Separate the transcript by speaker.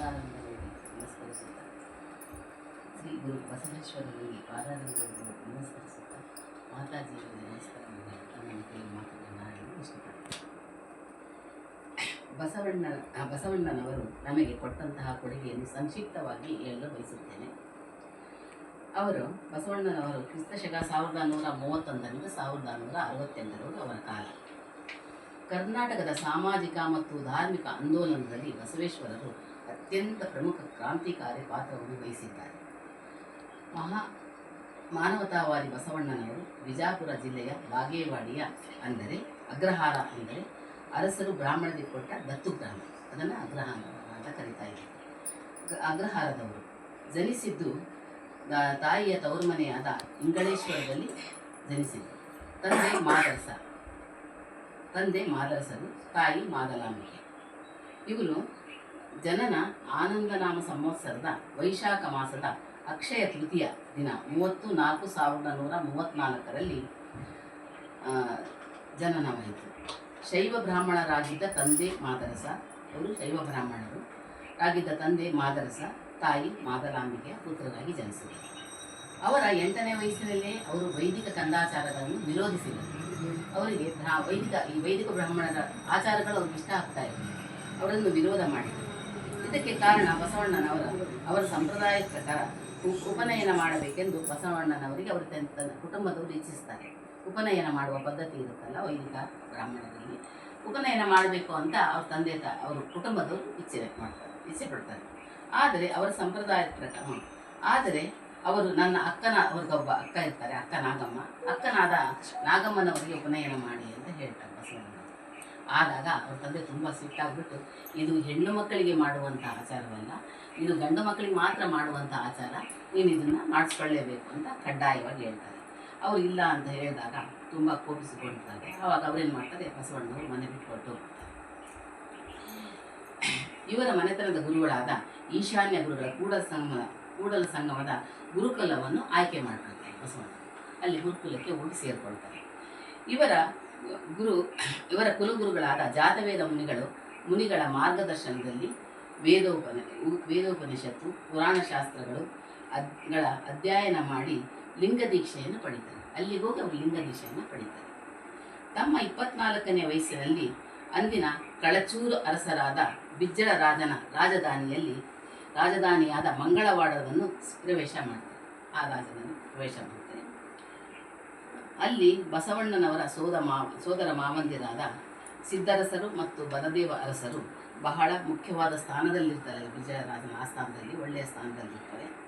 Speaker 1: ಪಾದಾನಂದರಿಗೆ ನಮಸ್ಕರಿಸುತ್ತಾ ಶ್ರೀ ಗುರು ಬಸವೇಶ್ವರರಿಗೆ ಪಾದಾನಂದರಿಗೆ ನಮಸ್ಕರಿಸುತ್ತಾ ಮಾತಾಜಿಯವರಿಗೆ ನಮಸ್ಕಾರ ನನ್ನ ಕೆಲವು ಮಾತುಗಳನ್ನು ಬಸವಣ್ಣ ಬಸವಣ್ಣನವರು ನಮಗೆ ಕೊಟ್ಟಂತಹ ಕೊಡುಗೆಯನ್ನು ಸಂಕ್ಷಿಪ್ತವಾಗಿ ಹೇಳಲು ಬಯಸುತ್ತೇನೆ. ಅವರು ಬಸವಣ್ಣನವರು ಕ್ರಿಸ್ತಶಕ ಸಾವಿರದ ನೂರ ಮೂವತ್ತೊಂದರಿಂದ ಸಾವಿರದ ನೂರ ಅರವತ್ತೆಂಟರವರೆಗೆ ಅವರ ಕಾಲ. ಕರ್ನಾಟಕದ ಸಾಮಾಜಿಕ ಮತ್ತು ಧಾರ್ಮಿಕ ಆಂದೋಲನದಲ್ಲಿ ಬಸವೇಶ್ವರರು ಅತ್ಯಂತ ಪ್ರಮುಖ ಕ್ರಾಂತಿಕಾರಿ ಪಾತ್ರವನ್ನು ವಹಿಸಿದ್ದಾರೆ ಮಹಾ ಮಾನವತಾವಾದಿ ಬಸವಣ್ಣನವರು ವಿಜಾಪುರ ಜಿಲ್ಲೆಯ ಬಾಗೇವಾಡಿಯ ಅಂದರೆ ಅಗ್ರಹಾರ ಅಂದರೆ ಅರಸರು ಬ್ರಾಹ್ಮಣರಿಗೆ ಕೊಟ್ಟ ದತ್ತು ಗ್ರಾಮ. ಅದನ್ನು ಅಗ್ರಹಾರ ಅಂತ ಕರೀತಾ ಇದ್ದಾರೆ. ಅಗ್ರಹಾರದವರು ಜನಿಸಿದ್ದು ತಾಯಿಯ ತವರು ಮನೆಯಾದ ಇಂಗಳೇಶ್ವರದಲ್ಲಿ ಜನಿಸಿದರು. ತಂದೆ ಮಾದರಸ, ತಂದೆ ಮಾದರಸರು ತಾಯಿ ಮಾದಲಾಂಬಿಕೆ. ಇವರು ಜನನ ಆನಂದನಾಮ ಸಂವತ್ಸರದ ವೈಶಾಖ ಮಾಸದ ಅಕ್ಷಯ ತೃತೀಯ ದಿನ ಮೂವತ್ತು ನಾಲ್ಕು ಸಾವಿರದ ನೂರ ಮೂವತ್ತ್ನಾಲ್ಕರಲ್ಲಿ ಜನನವಾಯಿತು ಶೈವ ಬ್ರಾಹ್ಮಣರಾಗಿದ್ದ ತಂದೆ ಮಾದರಸ, ಅವರು ಶೈವ ಬ್ರಾಹ್ಮಣರು. ಆಗಿದ್ದ ತಂದೆ ಮಾದರಸ, ತಾಯಿ ಮಾದಲಾಂಬಿಕೆಯ ಪುತ್ರರಾಗಿ ಜನಿಸಿದರು. ಅವರ ಎಂಟನೇ ವಯಸ್ಸಿನಲ್ಲೇ ಅವರು ವೈದಿಕ ಕಂದಾಚಾರಗಳನ್ನು ವಿರೋಧಿಸಿದರು. ಅವರಿಗೆ ವೈದಿಕ, ಈ ವೈದಿಕ ಬ್ರಾಹ್ಮಣರ ಆಚಾರಗಳು ಅವ್ರಿಗೆ ಇಷ್ಟ ಆಗ್ತಾ ಇರಲಿಲ್ಲ. ಅವರನ್ನು ವಿರೋಧ ಮಾಡಿದರು. ಇದಕ್ಕೆ ಕಾರಣ ಬಸವಣ್ಣನವರ, ಅವರ ಸಂಪ್ರದಾಯದ ಪ್ರಕಾರ ಉಪನಯನ ಮಾಡಬೇಕೆಂದು ಬಸವಣ್ಣನವರಿಗೆ ಅವರು ತನ್ನ ಕುಟುಂಬದವರು ಇಚ್ಛಿಸ್ತಾರೆ. ಉಪನಯನ ಮಾಡುವ ಪದ್ಧತಿ ಇರುತ್ತಲ್ಲ ವೈದಿಕ ಬ್ರಾಹ್ಮಣರಲ್ಲಿ. ಉಪನಯನ ಮಾಡಬೇಕು ಅಂತ ಅವ್ರ ತಂದೆ ತ, ಅವ್ರ ಕುಟುಂಬದವರು ಇಚ್ಛೆ ಮಾಡ್ತಾರೆ, ಇಚ್ಛೆ ಪಡ್ತಾರೆ. ಆದರೆ ಅವರ ಸಂಪ್ರದಾಯದ ಪ್ರಕಾರ ಆದರೆ ಅವರು ನನ್ನ ಅಕ್ಕನ ಅವ್ರಿಗೊಬ್ಬ ಅಕ್ಕ ಇರ್ತಾರೆ, ಅಕ್ಕ ನಾಗಮ್ಮ. ಅಕ್ಕನಾದ ನಾಗಮ್ಮನವರಿಗೆ ಉಪನಯನ ಮಾಡಿ ಅಂತ ಹೇಳ್ತಾರೆ ಬಸವಣ್ಣನವರು. ಆದಾಗ ಅವ್ರ ತಂದೆ ತುಂಬ ಸಿಟ್ಟಾಗ್ಬಿಟ್ಟು, ಇದು ಹೆಣ್ಣು ಮಕ್ಕಳಿಗೆ ಮಾಡುವಂಥ ಆಚಾರವಲ್ಲ, ಇದು ಗಂಡು ಮಕ್ಕಳಿಗೆ ಮಾತ್ರ ಮಾಡುವಂಥ ಆಚಾರ, ನೀನು ಇದನ್ನು ಮಾಡಿಸ್ಕೊಳ್ಳೇಬೇಕು ಅಂತ ಕಡ್ಡಾಯವಾಗಿ ಹೇಳ್ತಾರೆ. ಅವ್ರು ಇಲ್ಲ ಅಂತ ಹೇಳಿದಾಗ ತುಂಬ ಕೋಪಿಸಿಕೊಳ್ತಾರೆ ಆವಾಗ ಅವ್ರೇನು ಮಾಡ್ತಾರೆ? ಬಸವಣ್ಣವರು ಮನೆ ಬಿಟ್ಟು ಹೊರಟು ಇವರ ಮನೆತನದ ಗುರುಗಳಾದ ಈಶಾನ್ಯ ಗುರುಗಳ ಕೂಡ ಸಂಗಮ ಕೂಡಲ ಸಂಗಮದ ಗುರುಕುಲವನ್ನು ಆಯ್ಕೆ ಮಾಡ್ಕೊಳ್ತಾರೆ ಬಸವಣ್ಣ ಅಲ್ಲಿ ಗುರುಕುಲಕ್ಕೆ ಹೋಗಿ ಸೇರ್ಕೊಳ್ತಾರೆ. ಇವರ ಗುರು, ಇವರ ಕುಲಗುರುಗಳಾದ ಜಾತವೇದ ಮುನಿಗಳು ಮುನಿಗಳ ಮಾರ್ಗದರ್ಶನದಲ್ಲಿ ವೇದೋಪನ ವೇದೋಪನಿಷತ್ತು ಪುರಾಣ ಶಾಸ್ತ್ರಗಳು ಅದ್- ಗಳ ಅಧ್ಯಯನ ಮಾಡಿ ಲಿಂಗ ದೀಕ್ಷೆಯನ್ನು ಪಡಿತಾರೆ. ಅಲ್ಲಿಗೆ ಹೋಗಿ ಅವರು ಲಿಂಗ ದೀಕ್ಷೆಯನ್ನು ಪಡಿತಾರೆ. ತಮ್ಮ ಇಪ್ಪತ್ನಾಲ್ಕನೇ ವಯಸ್ಸಿನಲ್ಲಿ ಅಂದಿನ ಕಳಚೂರು ಅರಸರಾದ ಬಿಜ್ಜಳ ರಾಜನ ರಾಜಧಾನಿಯಲ್ಲಿ ರಾಜಧಾನಿಯಾದ ಮಂಗಳವಾಡವನ್ನು ಪ್ರವೇಶ ಮಾಡ್ತಾರೆ. ಆ ರಾಜನನ್ನು ಪ್ರವೇಶ ಮಾಡ್ತಾರೆ. ಅಲ್ಲಿ ಬಸವಣ್ಣನವರ ಸೋದ ಮಾ, ಸೋದರ ಮಾವಂದಿರಾದ ಸಿದ್ದರಸರು ಮತ್ತು ಬಲದೇವ ಅರಸರು ಬಹಳ ಮುಖ್ಯವಾದ ಸ್ಥಾನದಲ್ಲಿರ್ತಾರೆ. ವಿಜಯರಾಜನ ಆ ಸ್ಥಾನದಲ್ಲಿ ಒಳ್ಳೆಯ ಸ್ಥಾನದಲ್ಲಿರ್ತಾರೆ.